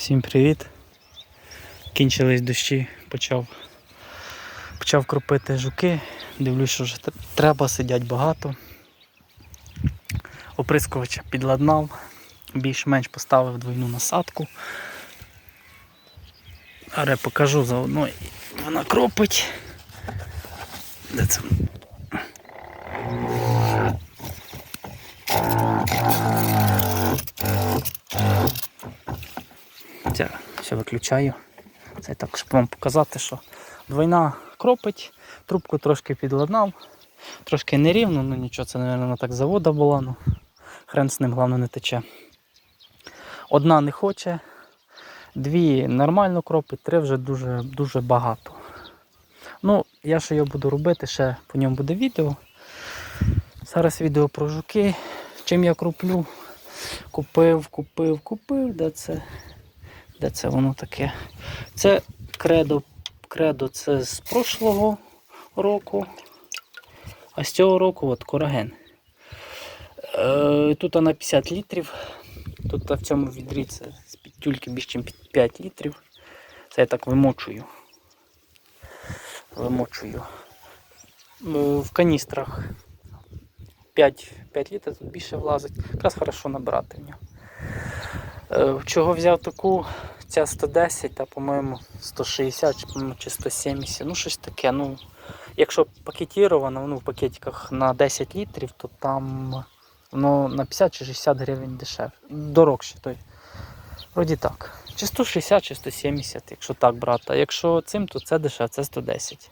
Всім привіт. Кінчились дощі, почав, почав кропити жуки. Дивлюсь, що вже треба, сидять багато. Оприскувача підладнав, більш-менш поставив двойну насадку. Але покажу заодно. Вона кропить. Де це? Все виключаю. Це так, щоб вам показати, що двойна кропить, трубку трошки підладнав, трошки нерівно, ну нічого, це, мабуть, так завода була, ну хрен з ним, головне не тече. Одна не хоче, дві нормально кропить, три вже дуже, дуже багато. Ну, я що його буду робити, ще по ньому буде відео. Зараз відео про жуки. Чим я кроплю? Купив, купив, купив, де це? Де це воно таке? Це кредо. Кредо це з прошлого року. А з цього року от кораген. Е, тут на 50 літрів. Тут в цьому відрі це з під тюльки більше, ніж 5 літрів. Це я так вимочую. Вимочую. Е, В каністрах 5, 5 літрів тут більше влазить. Якраз хорошо нього. Е, Чого взяв таку? Ця 110, та, по-моєму, 160 чи, по-моєму, чи 170. Ну, щось таке. Ну, якщо пакетіровано, ну, в пакетиках на 10 літрів, то там воно на 50 чи 60 гривень дешевше. Дорогше. Той. Вроді так. Чи 160, чи 170, якщо так брати. А якщо цим, то це дешевше, це 110.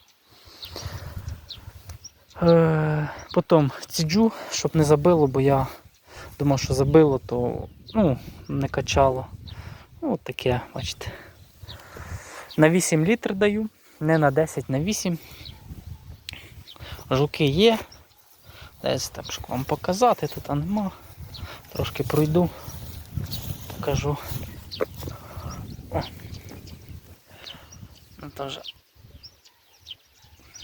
Е, потім ціджу, щоб не забило, бо я думав, що забило, то ну, не качало. Ну, от таке, бачите. На 8 літр даю, не на 10, на 8. Жуки є. Десь так, щоб вам показати, тут нема. Трошки пройду, покажу. О. Ну, теж.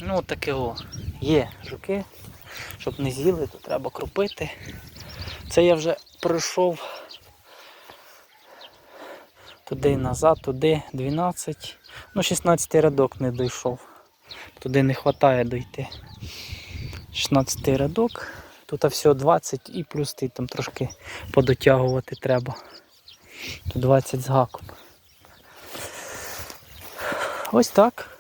Ну, от таке о. Є жуки. Щоб не з'їли, то треба кропити. Це я вже пройшов туди назад, туди 12. Ну, 16 рядок не дійшов. Туди не вистачає дойти. 16 рядок. Тут всього 20 і плюс ти там трошки подотягувати треба. Тут 20 з гаком. Ось так.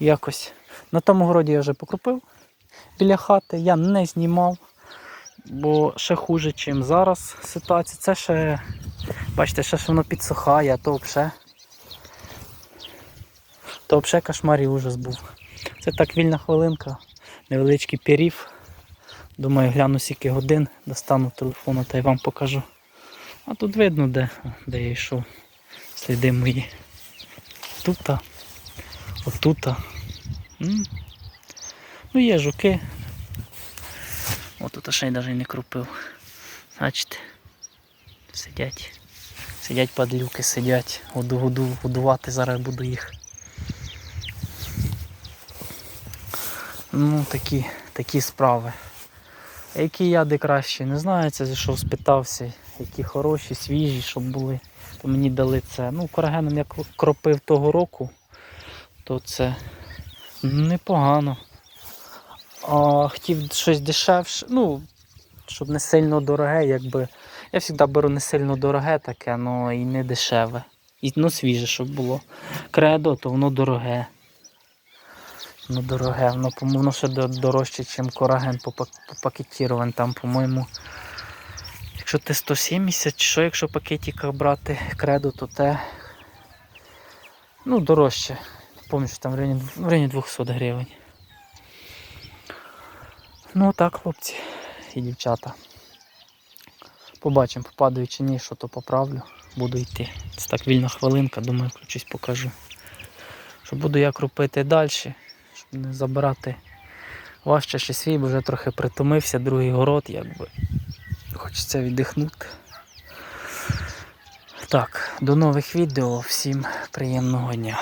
Якось. На тому городі я вже покропив біля хати, я не знімав, бо ще хуже, ніж зараз ситуація. Це ще, бачите, ще ж воно підсухає, а то взагалі. То взагалі кошмар і ужас був. Це так вільна хвилинка, невеличкий пірів. Думаю, гляну скільки годин, достану телефон та й вам покажу. А тут видно, де, де я йшов. Сліди мої. Тута, отута. Ну є жуки. О, тут ще й навіть не крупив. Бачите. Сидять. Сидять падлюки, сидять. Году, году, годувати зараз буду їх. Ну, такі, такі справи. Які яди краще, не знаю, це зайшов, спитався, які хороші, свіжі, щоб були. То мені дали це. Ну, корагеном як кропив того року, то це непогано. А, хотів щось дешевше, ну, щоб не сильно дороге, якби. Я завжди беру не сильно дороге таке, але і не дешеве. І ну, свіже, щоб було. Кредо, то воно дороге. Воно дороге, воно, воно ще дорожче, ніж кораген по, по. Там, по-моєму, якщо ти 170, що, якщо в пакетиках брати кредо, то те ну, дорожче. Пам'ятаю, що там в районі, в районі 200 гривень. Ну так, хлопці і дівчата. Побачимо, попадаю чи ні, що то поправлю. Буду йти. Це так вільна хвилинка, думаю, включусь, покажу. Що буду я крупити далі, щоб не забирати важче ще свій, бо вже трохи притомився, другий город, якби. Хочеться віддихнути. Так, до нових відео. Всім приємного дня.